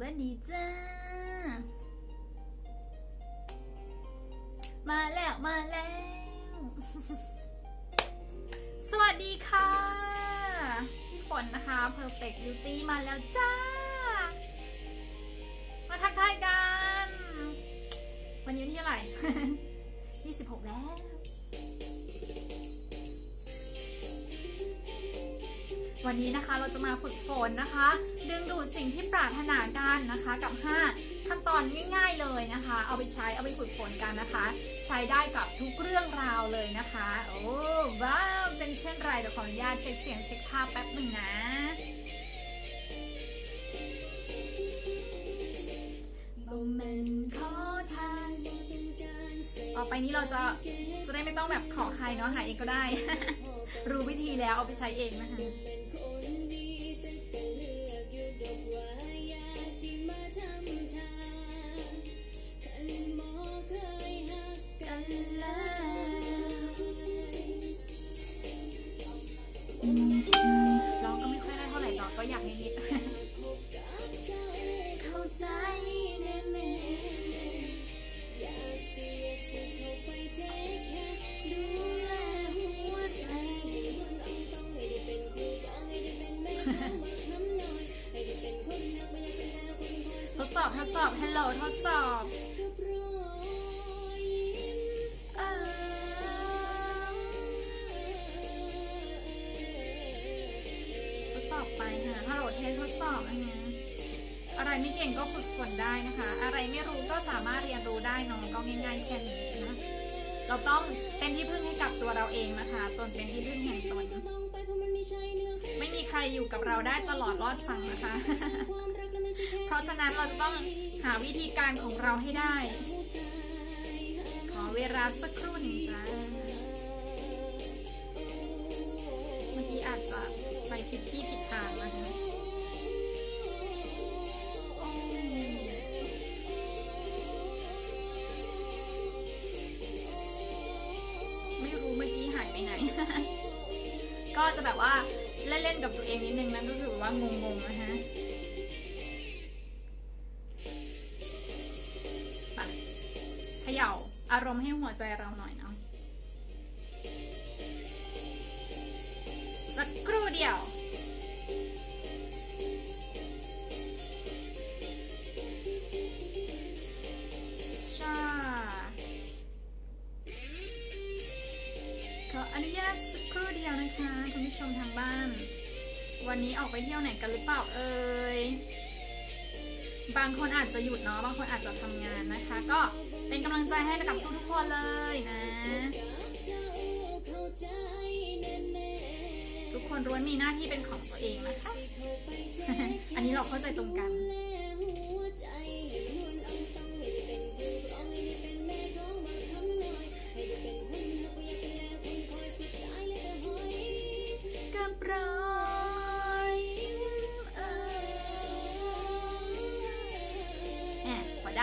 วัสดีจ้า มาแล้วมาแล้ว สวัสดีค่ะ พี่ฝนนะคะ Perfect Beauty มาแล้วจ้า มาทักทายกัน วันนี้ที่เท่าไหร่ 26 แล้ว วันนี้นะคะเราจะมาฝึกฝนนะคะ ดึงดูดสิ่งที่ปรารถนากันนะคะกับ 5 ขั้นตอนง่าย ๆเลยนะคะ เอาไปใช้เอาไปฝึกฝนกันนะคะ ใช้ได้กับทุกเรื่องราวเลยนะคะ โอ้ว้าวเป็นเช่นไรเดี๋ยวขออนุญาตเช็คเสียงเช็คภาพแป๊บหนึ่งนะโมเมนต์ขอทานเป็นการเสพต่อไปนี้เราจะจะได้ไม่ต้องแบบขอใครเนาะหาเองก็ได้ รู้วิธีแล้วเอาไปใช้เองนะคะ ฮัลโหลทดสอบทดสอบไปค่ะฮัลโหลเทสทดสอบนะคะอะไรไม่เก่งก็ฝึกฝนได้นะคะ อะไรไม่รู้ก็สามารถเรียนรู้ได้น้องก็ง่ายๆแค่นี้นะเราต้องเป็นที่พึ่งให้กับตัวเราเองนะคะตนเป็นที่พึ่งแห่งตนองไปเพราะมันไม่มีใครอยู่กับเราได้ตลอดรอดฝั่งนะคะ เพราะฉะนั้นเราจะต้อง หาวิธีการของเราให้ได้ ขอเวลาสักครู่หนึ่งจ้าเมื่อกี้อาจจะไปผิดที่ผิดทางนะคะไม่รู้เมื่อกี้หายไปไหน ก็จะแบบว่าเล่นๆกับตัวเองนิดนึงนะรู้สึกว่างงๆนะฮะ คะคุณผู้ชมทางบ้าน วันนี้ออกไปเที่ยวไหนกันหรือเปล่าเอ่ยบางคนอาจจะหยุดเนาะบางคนอาจจะทำงานนะคะ ก็เป็นกำลังใจให้กับทุกๆคนเลยนะ ทุกคนล้วนมีหน้าที่เป็นของตัวเองนะคะ อันนี้เราเข้าใจตรงกัน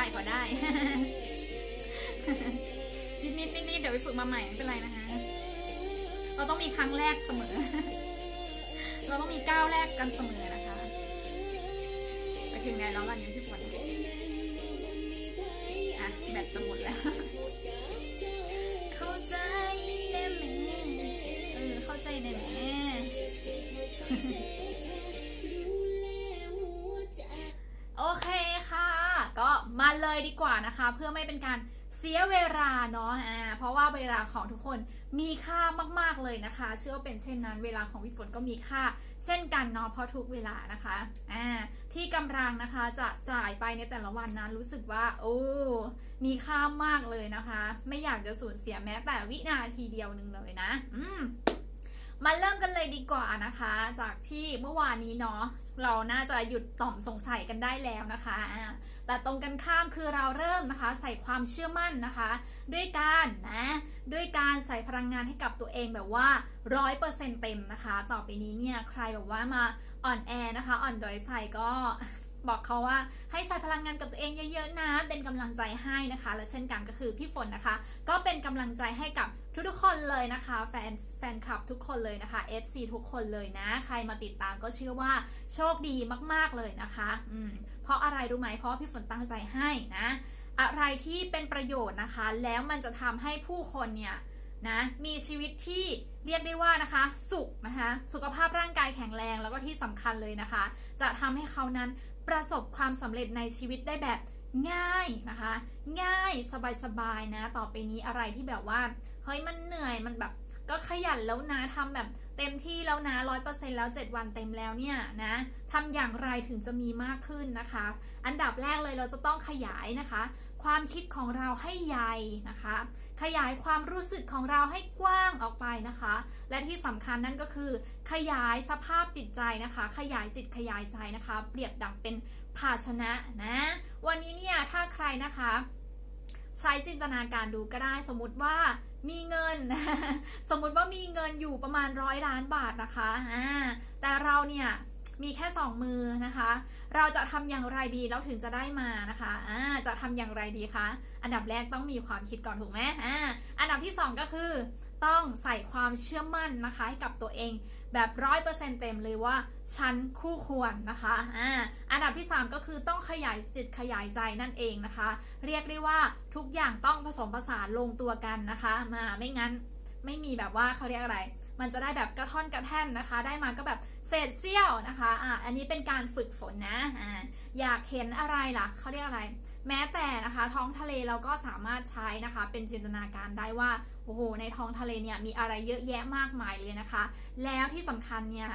พอได้พอได้ นิดนิดนิดนิดเดี๋ยวไปฝึกมาใหม่ไม่เป็นไรนะคะ เราต้องมีครั้งแรกเสมอ เราต้องมีก้าวแรกกันเสมอนะคะ ไปถึงไหนแล้ววันนี้พี่ฝนอะแบตจะหมดแล้ว ก็มาเลยดีกว่านะคะ เพื่อไม่เป็นการเสียเวลาเนาะอ่าเพราะว่าเวลาของทุกคนมีค่ามาก ๆเลยนะคะ เชื่อว่าเป็นเช่นนั้น เวลาของพี่ฝนก็มีค่า เช่นกันเนาะเพราะทุกเวลานะคะอ่าที่กำลังนะคะจะจ่ายไปในแต่ละวันนั้นรู้สึกว่า โอ้มีค่ามากเลยนะคะ ไม่อยากจะสูญเสียแม้แต่วินาทีเดียวหนึ่งเลยนะ อืม มาเริ่มกันเลยดีกว่านะคะ จากที่เมื่อวานนี้เนาะเราน่าจะหยุดต่อมสงสัยกันได้แล้วนะคะ แต่ตรงกันข้ามคือเราเริ่มนะคะ ใส่ความเชื่อมั่นนะคะ ด้วยการนะด้วยการใส่พลังงานให้กับตัวเองแบบว่าร้อยเปอร์เซ็นเต็มนะคะ ต่อไปนี้เนี่ยใครแบบว่ามาอ่อนแอนะคะ อ่อนดอยใส่ก็ บอกเขาว่าให้ใส่พลังงานกับตัวเองเยอะๆนะเป็นกำลังใจให้นะคะ และเช่นกันก็คือพี่ฝนนะคะ ก็เป็นกำลังใจให้กับทุกๆคนเลยนะคะ แฟนแฟนคลับทุกคนเลยนะคะ FC ทุกคนเลยนะ ใครมาติดตามก็เชื่อว่าโชคดีมากๆเลยนะคะอืมเพราะอะไรรู้ไหมเพราะพี่ฝนตั้งใจให้นะ อะไรที่เป็นประโยชน์นะคะ แล้วมันจะทำให้ผู้คนเนี่ยนะมีชีวิตที่เรียกได้ว่านะคะ สุขนะคะ สุขภาพร่างกายแข็งแรงแล้วก็ที่สำคัญเลยนะคะ จะทำให้เขานั้น ประสบความสำเร็จในชีวิตได้แบบง่ายนะคะ ง่ายสบายๆนะ ต่อไปนี้อะไรที่แบบว่า เฮ้ยมันเหนื่อยมันแบบก็ขยันแล้วนะทำแบบ เต็มที่แล้วนะร้อยเปอร์เซ็นต์แล้ว 7 วันเต็มแล้วเนี่ยนะทำอย่างไรถึงจะมีมากขึ้นนะคะ อันดับแรกเลยเราจะต้องขยายนะคะ ความคิดของเราให้ใหญ่นะคะ ขยายความรู้สึกของเราให้กว้างออกไปนะคะ และที่สำคัญนั่นก็คือ ขยายสภาพจิตใจนะคะ ขยายจิตขยายใจนะคะ เปรียบดังเป็นภาชนะนะ วันนี้เนี่ยถ้าใครนะคะ ใช้จินตนาการดูก็ได้สมมติว่า มีเงิน สมมุติว่ามีเงินอยู่ประมาณร้อยล้านบาทนะคะอ่าแต่เราเนี่ยมีแค่สองมือนะคะ เราจะทำอย่างไรดีแล้วถึงจะได้มานะคะอ่าจะทำอย่างไรดีคะ อันดับแรกต้องมีความคิดก่อนถูกไหมอ่าอันดับที่สองก็คือ ต้องใส่ความเชื่อมั่นนะคะให้กับตัวเอง แบบร้อยเปอร์เซ็นต์เต็มเลยว่าฉันคู่ควรนะคะอ่าอันดับที่ 3 ก็คือต้องขยายจิตขยายใจนั่นเองนะคะ เรียกได้ว่าทุกอย่างต้องผสมผสานลงตัวกันนะคะมาไม่งั้นไม่มีแบบว่าเขาเรียกอะไร มันจะได้แบบกระท่อนกระแท่นนะคะ ได้มาก็แบบเศษเสี้ยวนะคะ อ่าอันนี้เป็นการฝึกฝนนะอ่าอยากเห็นอะไรล่ะ เขาเรียกอะไร แม้แต่นะคะ ท้องทะเลเราก็สามารถใช้นะคะ เป็นจินตนาการได้ว่า โอ้โห ในท้องทะเลเนี่ยมีอะไรเยอะแยะมากมายเลยนะคะ แล้วที่สำคัญเนี่ย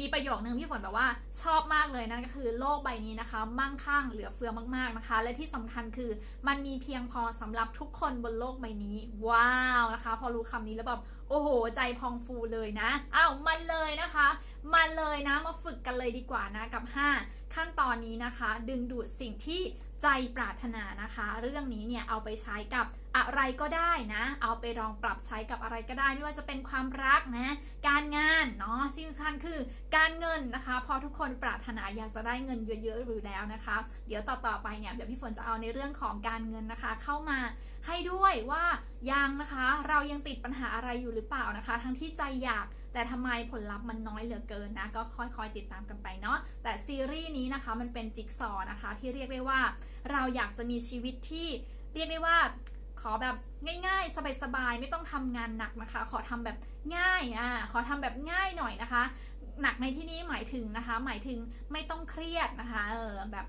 มีประโยคนึงพี่ฝนแบบว่าชอบมากเลยนั่นก็คือโลกใบนี้นะคะ มั่งคั่งเหลือเฟือมากๆนะคะ และที่สำคัญคือมันมีเพียงพอสำหรับทุกคนบนโลกใบนี้ ว้าวนะคะ พอรู้คำนี้แล้วแบบโอ้โห ใจพองฟูเลยนะอ้าวมันเลยนะคะมาเลยนะมาฝึกกันเลยดีกว่านะกับ 5 ขั้นตอนนี้นะคะ ดึงดูดสิ่งที่ ใจปรารถนานะคะ เรื่องนี้เนี่ยเอาไปใช้กับอะไรก็ได้นะ เอาไปลองปรับใช้กับอะไรก็ได้ ไม่ว่าจะเป็นความรักนะ การงานเนาะที่สำคัญคือการเงินนะคะ พอทุกคนปรารถนาอยากจะได้เงินเยอะๆอยู่แล้วนะคะ เดี๋ยวต่อๆไปเนี่ยเดี๋ยวพี่ฝนจะเอาในเรื่องของการเงินนะคะ เข้ามาให้ด้วยว่ายังนะคะ เรายังติดปัญหาอะไรอยู่หรือเปล่านะคะ ทั้งที่ใจอยากแต่ทำไมผลลัพธ์มันน้อยเหลือเกินนะก็ค่อยๆติดตามกันไปเนาะแต่ซีรีส์นี้นะคะมันเป็นจิ๊กซอว์นะคะที่เรียกได้ว่า เราอยากจะมีชีวิตที่เรียกได้ว่าขอแบบง่ายๆ สบายๆ ไม่ต้องทำงานหนักนะคะ ขอทำแบบง่ายอะขอทำแบบง่ายหน่อยนะคะ หนักในที่นี้หมายถึงนะคะ หมายถึงไม่ต้องเครียดนะคะ เออแบบ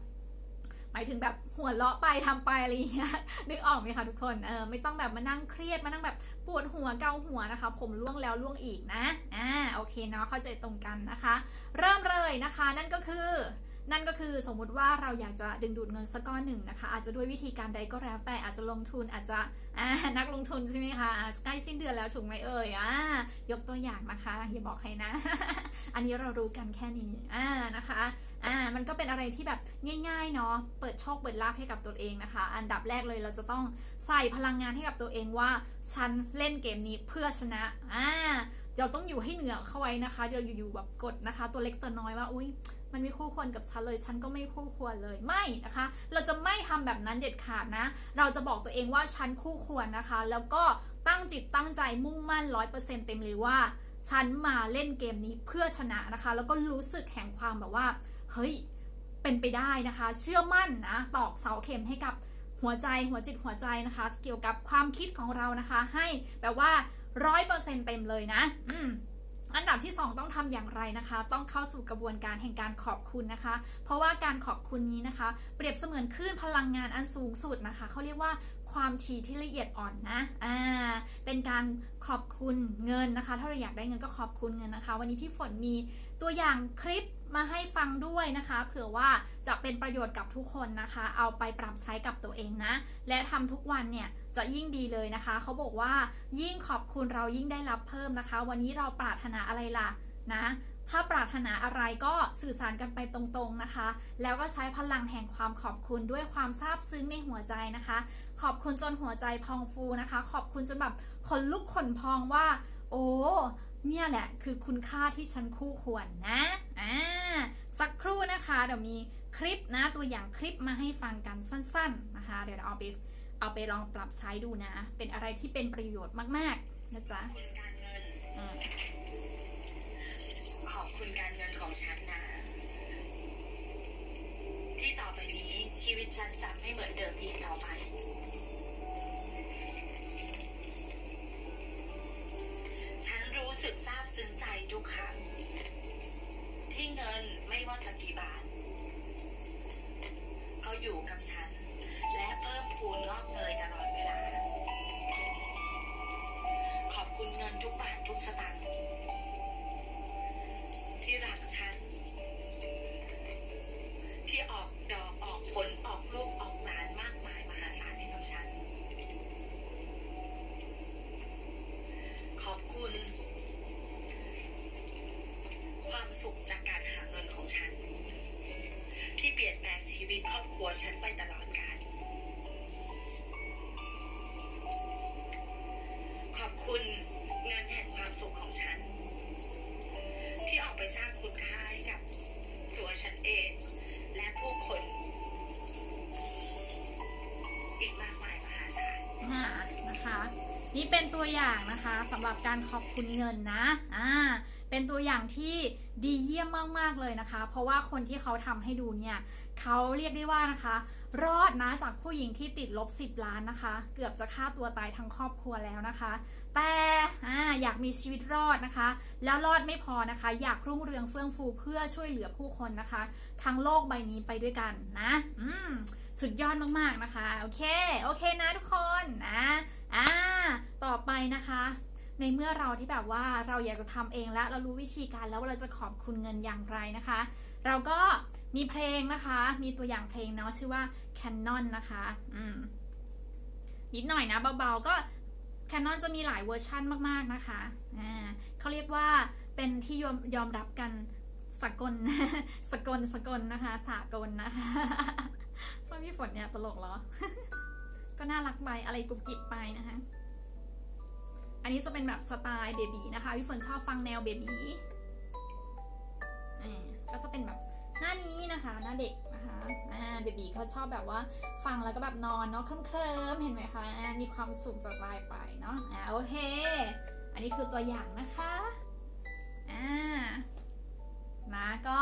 หมายถึงแบบหัวเราะไปทำไปอะไรอย่างเงี้ยนึกออกไหมคะทุกคนเออไม่ต้องแบบมานั่งเครียดมานั่งแบบปวดหัวเกาหัวนะคะ ผมร่วงแล้วร่วงอีกนะอ่าโอเคเนาะเข้าใจตรงกันนะคะ เริ่มเลยนะคะ นั่นก็คือ นั่นก็คือสมมุติว่าเราอยากจะดึงดูดเงินสักก้อนหนึ่งนะคะ อาจจะด้วยวิธีการใดก็แล้วแต่อาจจะลงทุนอาจจะนักลงทุนใช่ไหมคะใกล้สิ้นเดือนแล้วถูกไหมเอ่ยอยกตัวอย่างนะคะอย่าบอกใครนะ อันนี้เรารู้กันแค่นี้อ่านะคะอ่ามันก็เป็นอะไรที่แบบง่ายๆเนาะเปิดโชคเปิดลาภให้กับตัวเองนะคะ อันดับแรกเลยเราจะต้องใส่พลังงานให้กับตัวเองว่า ฉันเล่นเกมนี้เพื่อชนะอ่าเราต้องอยู่ให้เหนือเข้าไว้นะคะเดี๋ยวอยู่ๆแบบกดนะคะ ตัวเล็กตัวน้อยว่าอุ้ย มันไม่คู่ควรกับฉันเลย ฉันก็ไม่คู่ควรเลยไม่นะคะ เราจะไม่ทำแบบนั้นเด็ดขาดนะ เราจะบอกตัวเองว่าฉันคู่ควรนะคะ แล้วก็ตั้งจิตตั้งใจมุ่งมั่นร้อยเปอร์เซ็นต์เต็มเลยว่า ฉันมาเล่นเกมนี้เพื่อชนะนะคะ แล้วก็รู้สึกแห่งความแบบว่า เฮ้ยเป็นไปได้นะคะ เชื่อมั่นนะตอกเสาเข็มให้กับหัวใจหัวจิตหัวใจนะคะ เกี่ยวกับความคิดของเรานะคะ ให้แบบว่าร้อยเปอร์เซ็นต์เต็มเลยนะ อืม อันดับที่ 2 ต้องทำอย่างไรนะคะ ต้องเข้าสู่กระบวนการแห่งการขอบคุณนะคะ เพราะว่าการขอบคุณนี้นะคะ เปรียบเสมือนคลื่นพลังงานอันสูงสุดนะคะเขาเรียกว่าความถี่ที่ละเอียดอ่อนนะอ่าเป็นการขอบคุณเงินนะคะ ถ้าเราอยากได้เงินก็ขอบคุณเงินนะคะ วันนี้พี่ฝนมี ตัวอย่างคลิปมาให้ฟังด้วยนะคะ เผื่อว่าจะเป็นประโยชน์กับทุกคนนะคะ เอาไปปรับใช้กับตัวเองนะ และทำทุกวันเนี่ยจะยิ่งดีเลยนะคะ เขาบอกว่ายิ่งขอบคุณเรายิ่งได้รับเพิ่มนะคะ วันนี้เราปรารถนาอะไรล่ะนะ ถ้าปรารถนาอะไรก็สื่อสารกันไปตรงๆนะคะ แล้วก็ใช้พลังแห่งความขอบคุณด้วยความซาบซึ้งในหัวใจนะคะ ขอบคุณจนหัวใจพองฟูนะคะ ขอบคุณจนแบบขนลุกขนพองว่า โอ้ เนี่ยแหละคือคุณค่าที่ฉันคู่ควรนะอ่าสักครู่นะคะเดี๋ยวมีคลิปนะตัวอย่างคลิปมาให้ฟังกันสั้น ๆนะคะ เดี๋ยวเอาไปเอาไปลองปรับใช้ดูนะ เป็นอะไรที่เป็นประโยชน์มากๆนะจ๊ะขอบคุณการเงินของฉันนะ ที่ต่อไปนี้ชีวิตฉันจะไม่เหมือนเดิมอีกต่อไป รู้สึกซาบซึ้งใจทุกครั้งที่เงินไม่ว่าจะกี่บาท ก็อยู่กับฉัน และเพิ่มพูนงอกเงยตลอดเวลา นี่เป็นตัวอย่างนะคะสำหรับการขอบคุณเงินนะอ่าเป็นตัวอย่างที่ดีเยี่ยมมากๆเลยนะคะ เพราะว่าคนที่เขาทำให้ดูเนี่ยเขาเรียกได้ว่านะคะ รอดนะจากผู้หญิงที่ติดลบ 10 ล้านนะคะ เกือบจะฆ่าตัวตายทั้งครอบครัวแล้วนะคะ แต่อาอยากมีชีวิตรอดนะคะ แล้วรอดไม่พอนะคะ อยากรุ่งเรืองเฟื่องฟูเพื่อช่วยเหลือผู้คนนะคะ ทั้งโลกใบนี้ไปด้วยกันนะ อืมสุดยอดมากๆนะคะ โอเค โอเคนะทุกคนนะ อ่าต่อไปนะคะ ในเมื่อเราที่แบบว่าเราอยากจะทำเองแล้ว เรารู้วิธีการแล้วว่าเราจะขอบคุณเงินอย่างไรนะคะ เราก็มีเพลงนะคะ มีตัวอย่างเพลงเนาะชื่อว่า Canon นะคะอืมนิดหน่อยนะเบาๆก็ Canon จะมีหลายเวอร์ชั่นมากๆนะคะอ่าเขาเรียกว่าเป็นที่ยอมยอมรับกันสกลสกลสกลนะคะสากลนะคะต้นพี่ฝนเนี่ยตลกเหรอ ก็น่ารักไปอะไรกุบกิบไปนะคะ อันนี้จะเป็นแบบสไตล์เบบีนะคะพี่ฝนชอบฟังแนวเบบีอ่าก็จะเป็นแบบหน้านี้นะคะ หน้าเด็กนะคะอ่าเบบีเขาชอบแบบว่าฟังแล้วก็แบบนอนเนาะเคลิ้มเห็นไหมคะมีความสุขสบายไปเนาะอ่าโอเค อันนี้คือตัวอย่างนะคะอ่านะก็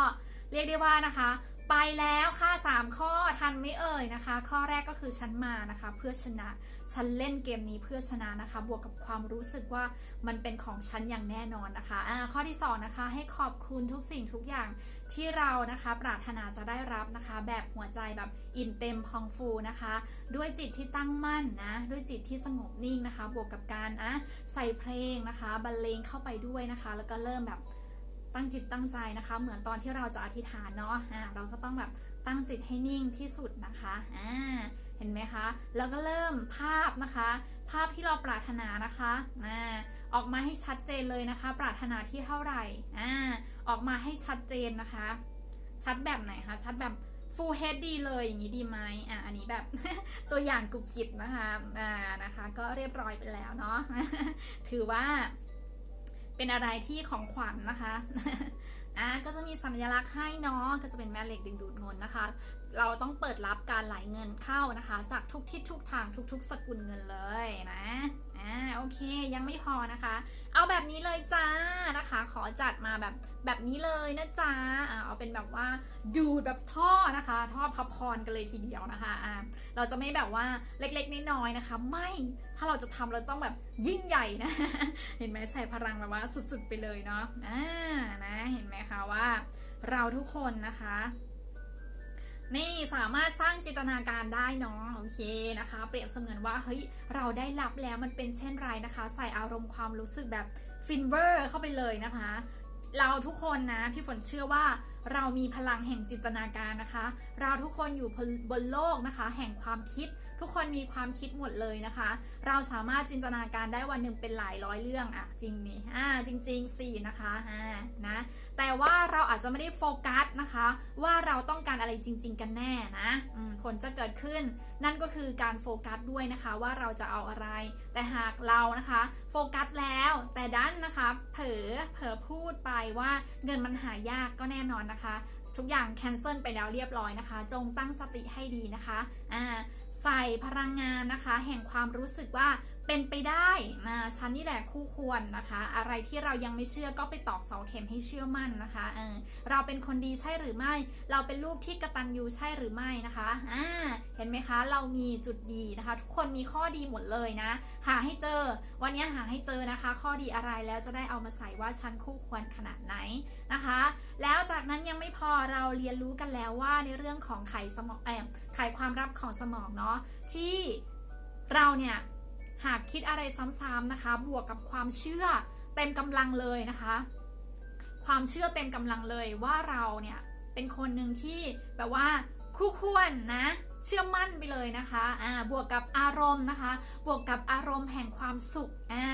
เรียกได้ว่านะคะ ไปแล้วค่ะ 3 ข้อทันไม่เอ่ยนะคะ ข้อแรกก็คือฉันมานะคะ เพื่อชนะ ฉันเล่นเกมนี้เพื่อชนะนะคะ บวกกับความรู้สึกว่ามันเป็นของฉันอย่างแน่นอนนะคะอ่าข้อที่สองนะคะ ให้ขอบคุณทุกสิ่งทุกอย่างที่เรานะคะปรารถนาจะได้รับนะคะ แบบหัวใจแบบอิ่มเต็มพองฟูนะคะ ด้วยจิตที่ตั้งมั่นนะด้วยจิตที่สงบนิ่งนะคะ บวกกับการอะใส่เพลงนะคะบรรเลงเข้าไปด้วยนะคะ แล้วก็เริ่มแบบ ตั้งจิตตั้งใจนะคะ เหมือนตอนที่เราจะอธิษฐานเนาะอ่าเราก็ต้องแบบตั้งจิตให้นิ่งที่สุดนะคะอ่าเห็นไหมคะ แล้วก็เริ่มภาพนะคะ ภาพที่เราปรารถนานะคะอ่าออกมาให้ชัดเจนเลยนะคะ ปรารถนาที่เท่าไหร่อ่าออกมาให้ชัดเจนนะคะ ชัดแบบไหนคะชัดแบบ Full HD เลยอย่างนี้ดีไหมอะอันนี้แบบตัวอย่างกรุบกริบนะคะอ่านะคะ ก็เรียบร้อยไปแล้วเนาะถือว่า เป็นอะไรที่ของขวัญนะคะอะก็จะมีสัญลักษณ์ให้เนาะก็จะเป็นแม่เหล็กดึงดูดเงินนะคะ เราต้องเปิดรับการไหลเงินเข้านะคะ จากทุกทิศทุกทางทุก ๆ สกุลเงินเลยนะ อ่าโอเคยังไม่พอนะคะ เอาแบบนี้เลยจ้านะคะ ขอจัดมาแบบแบบนี้เลยนะจ๊ะอ่าเอาเป็นแบบว่าดูดแบบท่อนะคะ ท่อพับคอนกันเลยทีเดียวนะคะอ่าเราจะไม่แบบว่าเล็กๆน้อยๆนะคะ ไม่ถ้าเราจะทำเราต้องแบบยิ่งใหญ่นะ เห็นไหมใส่พลังแบบว่าสุดๆไปเลยเนาะอ่านะเห็นไหมคะว่าเราทุกคนนะคะ นี่สามารถสร้างจินตนาการได้เนาะโอเคนะคะ เปรียบเสมือนว่าเฮ้ยเราได้รับแล้วมันเป็นเช่นไรนะคะ ใส่อารมณ์ความรู้สึกแบบฟินเวอร์เข้าไปเลยนะคะ เราทุกคนนะพี่ฝนเชื่อว่าเรามีพลังแห่งจินตนาการนะคะ เราทุกคนอยู่บนโลกนะคะ แห่งความคิด ทุกคนมีความคิดหมดเลยนะคะ เราสามารถจินตนาการได้วันหนึ่งเป็นหลายร้อยเรื่องอะจริงนี่อ่าจริงๆสี่นะคะอ่านะแต่ว่าเราอาจจะไม่ได้โฟกัสนะคะ ว่าเราต้องการอะไรจริง ๆ กันแน่นะผลจะเกิดขึ้น นั่นก็คือการโฟกัสด้วยนะคะว่าเราจะเอาอะไร แต่หากเรานะคะโฟกัสแล้วแต่ดันนะคะเผลอเผลอพูดไปว่าเงินมันหายากก็แน่นอนนะคะ ทุกอย่างแคนเซิลไปแล้วเรียบร้อยนะคะ จงตั้งสติให้ดีนะคะอ่า ใส่พลังงานนะคะ แห่งความรู้สึกว่า เป็นไปได้นะฉันนี่แหละคู่ควรนะคะ อะไรที่เรายังไม่เชื่อก็ไปตอกเสาเข็มให้เชื่อมั่นนะคะเออเราเป็นคนดีใช่หรือไม่ เราเป็นลูกที่กระตันยูใช่หรือไม่นะคะอ่าเห็นไหมคะ เรามีจุดดีนะคะ ทุกคนมีข้อดีหมดเลยนะ หาให้เจอ วันนี้หาให้เจอนะคะ ข้อดีอะไรแล้วจะได้เอามาใส่ว่าฉันคู่ควรขนาดไหนนะคะ แล้วจากนั้นยังไม่พอเราเรียนรู้กันแล้วว่าในเรื่องของไขสมองเอ่อไขความรับของสมองเนาะที่เราเนี่ย หากคิดอะไรซ้ำๆนะคะ บวกกับความเชื่อเต็มกำลังเลยนะคะ ความเชื่อเต็มกำลังเลยว่าเราเนี่ยเป็นคนหนึ่งที่แบบว่าคู่ควรนะเชื่อมั่นไปเลยนะคะอ่าบวกกับอารมณ์นะคะ บวกกับอารมณ์แห่งความสุขอ่า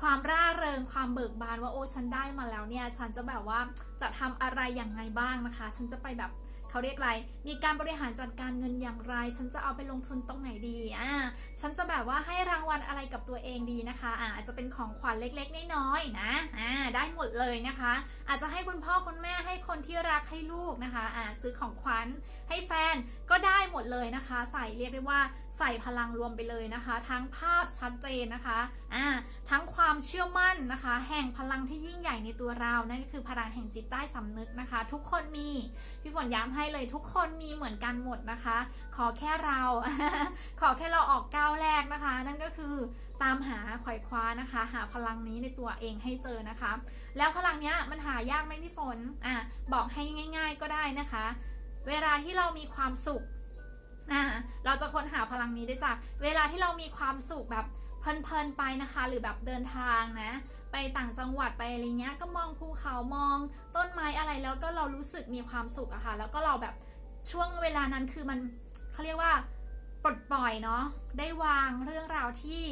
ความร่าเริง ความเบิกบานว่าโอ้ฉันได้มาแล้วเนี่ย ฉันจะแบบว่าจะทำอะไรอย่างไงบ้างนะคะ ฉันจะไปแบบ เขาเรียกอะไร มีการบริหารจัดการเงินอย่างไร ฉันจะเอาไปลงทุนตรงไหนดีอ่าฉันจะแบบว่าให้รางวัลอะไรกับตัวเองดีนะคะอ่าอาจจะเป็นของขวัญเล็กๆน้อยๆนะอ่าได้หมดเลยนะคะ อาจจะให้คุณพ่อคุณแม่ให้คนที่รักให้ลูกนะคะอ่าซื้อของขวัญให้แฟนก็ได้หมดเลยนะคะ ใส่เรียกได้ว่าใส่พลังรวมไปเลยนะคะ ทั้งภาพชัดเจนนะคะอ่าทั้งความเชื่อมั่นนะคะ แห่งพลังที่ยิ่งใหญ่ในตัวเรานั่นก็คือพลังแห่งจิตใต้สำนึกนะคะ ทุกคนมีพี่ฝนย้ำให้เลยทุกคนมีเหมือนกันหมดนะคะ ขอแค่เรา ขอแค่เราออกก้าวแรกนะคะ นั่นก็คือตามหาไขว่คว้านะคะ หาพลังนี้ในตัวเองให้เจอนะคะ แล้วพลังเนี้ยมันหายากไหมพี่ฝนอะบอกให้ง่าย ๆก็ได้นะคะ เวลาที่เรามีความสุขอะเราจะค้นหาพลังนี้ได้จาก เวลาที่เรามีความสุขแบบ เพลินๆไปนะคะ หรือแบบเดินทางนะ ไปต่างจังหวัดไปอะไรเงี้ยก็มองภูเขามอง ต้นไม้อะไรแล้วก็เรารู้สึกมีความสุขอะค่ะ แล้วก็เราแบบช่วงเวลานั้นคือมันเขาเรียกว่าปลดปล่อยเนาะได้วางเรื่องราวที่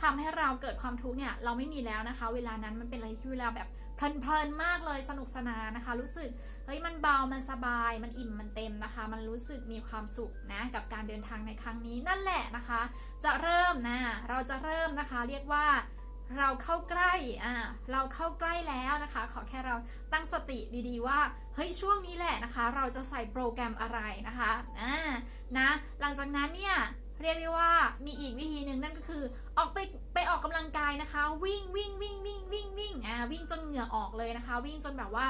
ทำให้เราเกิดความทุกข์เนี่ยเราไม่มีแล้วนะคะ เวลานั้นมันเป็นอะไรที่เวลาแบบ เพลินๆมากเลยสนุกสนานนะคะ รู้สึกเฮ้ยมันเบามันสบาย มันอิ่มมันเต็มนะคะ มันรู้สึกมีความสุขนะกับการเดินทางในครั้งนี้นั่นแหละนะคะ จะเริ่มนะเราจะเริ่มนะคะเรียกว่าเราเข้าใกล้ อ่า เราเข้าใกล้แล้วนะคะ ขอแค่เราตั้งสติดีๆว่า เฮ้ย ช่วงนี้แหละนะคะ เราจะใส่โปรแกรมอะไรนะคะ อ่า นะ หลังจากนั้นเนี่ย เรียกได้ว่ามีอีกวิธีหนึ่งนั่นก็คือออกไปไปออกกำลังกายนะคะ วิ่งวิ่งวิ่งวิ่งวิ่งวิ่งอ่าวิ่งจนเหงื่อออกเลยนะคะ วิ่งจนแบบว่า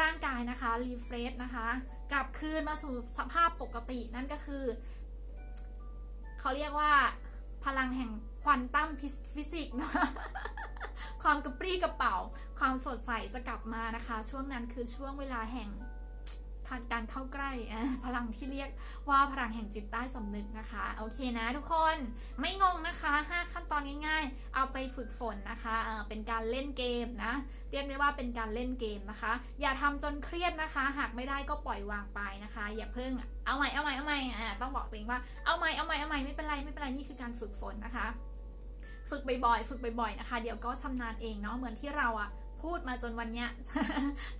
ร่างกายนะคะรีเฟรชนะคะ กลับคืนมาสู่สภาพปกตินั่นก็คือเขาเรียกว่าพลังแห่งควอนตัมฟิสิกส์นะความกระปรี้กระเป๋า ความสดใสจะกลับมานะคะ ช่วงนั้นคือช่วงเวลาแห่ง การเข้าใกล้พลังที่เรียกว่าพลังแห่งจิตใต้สำนึกนะคะ โอเคนะทุกคนไม่งงนะคะ 5 ขั้นตอนง่ายๆ เอาไปฝึกฝนนะคะเเป็นการเล่นเกมนะเรียกได้ว่าเป็นการเล่นเกมนะคะ อย่าทำจนเครียดนะคะ หากไม่ได้ก็ปล่อยวางไปนะคะ อย่าเพิ่งเอาใหม่เอาใหม่เอาใหม่ต้องบอกตัวเองว่าเอาใหม่เอาใหม่เอาใหม่ไม่เป็นไรไม่เป็นไรนี่คือการฝึกฝนนะคะ ฝึกบ่อยๆฝึกบ่อยๆนะคะ เดี๋ยวก็ชำนาญเองเนาะเหมือนที่เราอะ พูดมาจนวันเนี้ย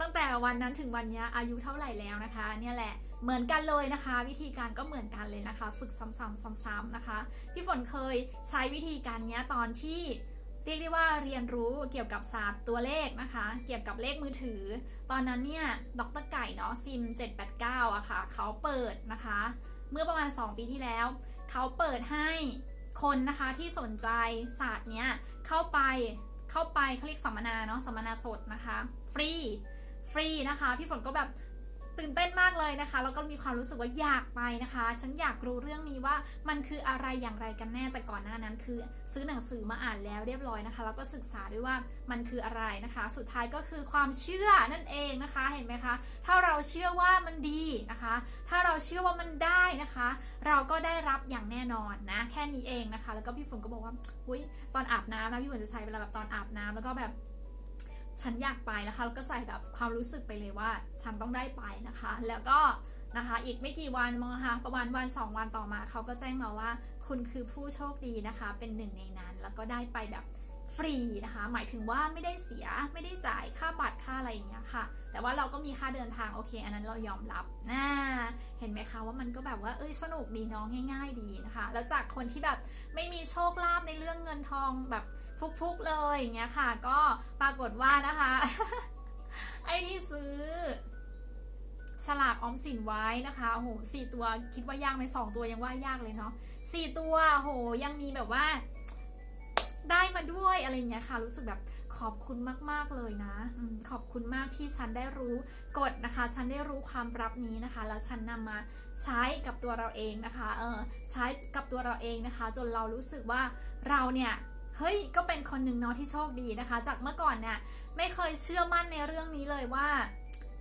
ตั้งแต่วันนั้นถึงวันเนี้ยอายุเท่าไหร่แล้วนะคะ เนี่ยแหละเหมือนกันเลยนะคะ วิธีการก็เหมือนกันเลยนะคะ ฝึกซ้ำๆซ้ำๆนะคะพี่ฝนเคยใช้วิธีการเนี้ยตอนที่เรียกได้ว่าเรียนรู้เกี่ยวกับศาสตร์ตัวเลขนะคะ เกี่ยวกับเลขมือถือ ตอนนั้นเนี่ยดรไก่เนาะซิม 789อะค่ะเขาเปิดนะคะ เมื่อประมาณ 2 ปีที่แล้ว เขาเปิดให้คนนะคะที่สนใจศาสตร์เนี้ยเข้าไป เข้าไปเขาเรียกสัมมนาเนาะสัมมนาสดนะคะ ฟรี ฟรีนะคะ พี่ฝนก็แบบ ตื่นเต้นมากเลยนะคะแล้วก็มีความรู้สึกว่าอยากไปนะคะ ฉันอยากรู้เรื่องนี้ว่ามันคืออะไรอย่างไรกันแน่แต่ก่อนหน้านั้น คือซื้อหนังสือมาอ่านแล้วเรียบร้อยนะคะ แล้วก็ศึกษาด้วยว่ามันคืออะไรนะคะ สุดท้ายก็คือความเชื่อนั่นเองนะคะเห็นไหมคะถ้าเราเชื่อว่ามันดีนะคะ ถ้าเราเชื่อว่ามันได้นะคะ เราก็ได้รับอย่างแน่นอนนะแค่นี้เองนะคะ แล้วก็พี่ฝนก็บอกว่าอุ้ยตอนอาบน้ำนะพี่ฝนจะใช้เวลาแบบตอนอาบน้ำแล้วก็แบบ ฉันอยากไปนะคะแล้วก็ใส่แบบความรู้สึกไปเลยว่า ฉันต้องได้ไปนะคะ แล้วก็นะคะ อีกไม่กี่วันมั้งคะประมาณวันสองวันต่อมาเขาก็แจ้งมาว่าคุณคือผู้โชคดีนะคะ เป็นหนึ่งในนั้น แล้วก็ได้ไปแบบฟรีนะคะ หมายถึงว่าไม่ได้เสียไม่ได้จ่ายค่าบัตรค่าอะไรอย่างเงี้ยค่ะ แต่ว่าเราก็มีค่าเดินทางโอเค อันนั้นเรายอมรับนะเห็นไหมคะว่ามันก็แบบว่าเอ้ยสนุกดีน้องง่าย ๆ ดีนะคะ แล้วจากคนที่แบบไม่มีโชคลาภในเรื่องเงินทองแบบ ฟุกๆเลยอย่างเงี้ยค่ะ ก็ปรากฏว่านะคะ ไอ้ที่ซื้อฉลากออมสินไว้นะคะโหสี่ตัวคิดว่ายากไหมสองตัวยังว่ายากเลยเนาะสี่ตัวโหยังมีแบบว่า ได้มาด้วยอะไรเงี้ยค่ะ รู้สึกแบบขอบคุณมาก ๆ เลยนะอขอบคุณมากที่ฉันได้รู้กฎนะคะ ฉันได้รู้ความลับนี้นะคะ แล้วฉันนำมาใช้กับตัวเราเองนะคะ เออใช้กับตัวเราเองนะคะ จนเรารู้สึกว่าเราเนี่ย เฮ้ยก็เป็นคนหนึ่งเนาะที่โชคดีนะคะ จากเมื่อก่อนเนี่ยไม่เคยเชื่อมั่นในเรื่องนี้เลยว่า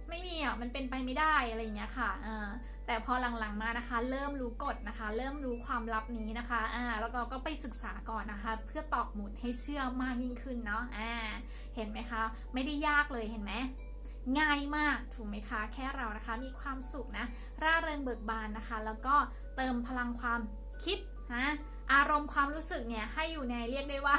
ไม่มีอะมันเป็นไปไม่ได้อะไรอย่างเงี้ยค่ะเออแต่พอหลังๆมานะคะ เริ่มรู้กฎนะคะ เริ่มรู้ความลับนี้นะคะอ่าแล้วก็ก็ไปศึกษาก่อนนะคะ เพื่อตอกหมุดให้เชื่อมากยิ่งขึ้นเนาะอ่าเห็นไหมคะ ไม่ได้ยากเลยเห็นไหมง่ายมากถูกไหมคะ แค่เรานะคะมีความสุขนะ ร่าเริงเบิกบานนะคะ แล้วก็เติมพลังความคิดนะ อารมณ์ความรู้สึกเนี่ยให้อยู่ในเรียกได้ว่า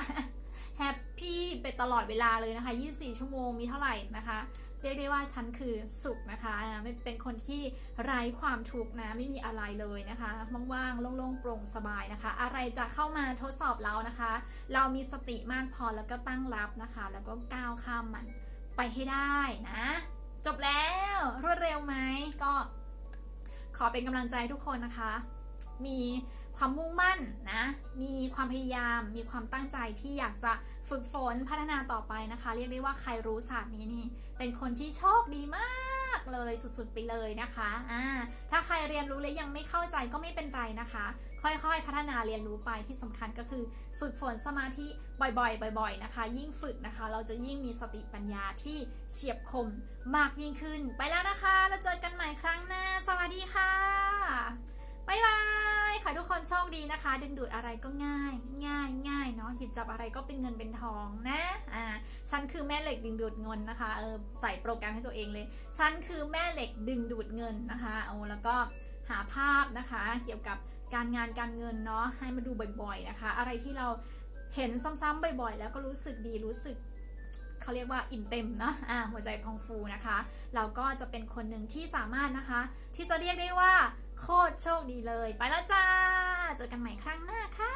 แฮปปี้ไปตลอดเวลาเลยนะคะ 24 ชั่วโมงมีเท่าไหร่นะคะ เรียกได้ว่าฉันคือสุขนะคะ ไม่เป็นคนที่ไร้ความทุกข์นะ ไม่มีอะไรเลยนะคะ ว่างๆ โล่งๆ โปร่งสบายนะคะ อะไรจะเข้ามาทดสอบเรานะคะ เรามีสติมากพอแล้วก็ตั้งรับนะคะ แล้วก็ก้าวข้ามมันไปให้ได้นะ จบแล้วรวดเร็วไหมก็ขอเป็นกำลังใจทุกคนนะคะ มี ความมุ่งมั่นนะ มีความพยายาม มีความตั้งใจที่อยากจะฝึกฝนพัฒนาต่อไปนะคะ เรียกได้ว่าใครรู้ศาสตร์นี้นี่ เป็นคนที่โชคดีมากเลยสุดๆไปเลยนะคะอ่าถ้าใครเรียนรู้แล้วยังไม่เข้าใจก็ไม่เป็นไรนะคะ ค่อยๆ พัฒนาเรียนรู้ไปที่สำคัญก็คือ ฝึกฝนสมาธิบ่อยๆ บ่อย ๆ นะคะ ยิ่งฝึกนะคะ เราจะยิ่งมีสติปัญญาที่เฉียบคมมากยิ่งขึ้น ไปแล้วนะคะแล้วเจอกันใหม่ครั้งหน้า สวัสดีค่ะ บายบายขอให้ทุกคนโชคดีนะคะ ดึงดูดอะไรก็ง่าย ง่ายง่ายเนาะหยิบจับอะไรก็เป็นเงินเป็นทองนะอ่าฉันคือแม่เหล็กดึงดูดเงินนะคะเออใส่โปรแกรมให้ตัวเองเลยฉันคือแม่เหล็กดึงดูดเงินนะคะโอ้แล้วก็หาภาพนะคะ เกี่ยวกับการงานการเงินเนาะให้มาดูบ่อยๆนะคะ อะไรที่เราเห็นซ้ำๆบ่อยๆ แล้วก็รู้สึกดีรู้สึกเขาเรียกว่าอิ่มเต็มนะอ่าหัวใจพองฟูนะคะ เราก็จะเป็นคนหนึ่งที่สามารถนะคะ ที่จะเรียกได้ว่า โคตรโชคดีเลย ไปแล้วจ้า เจอกันใหม่ครั้งหน้าค่ะ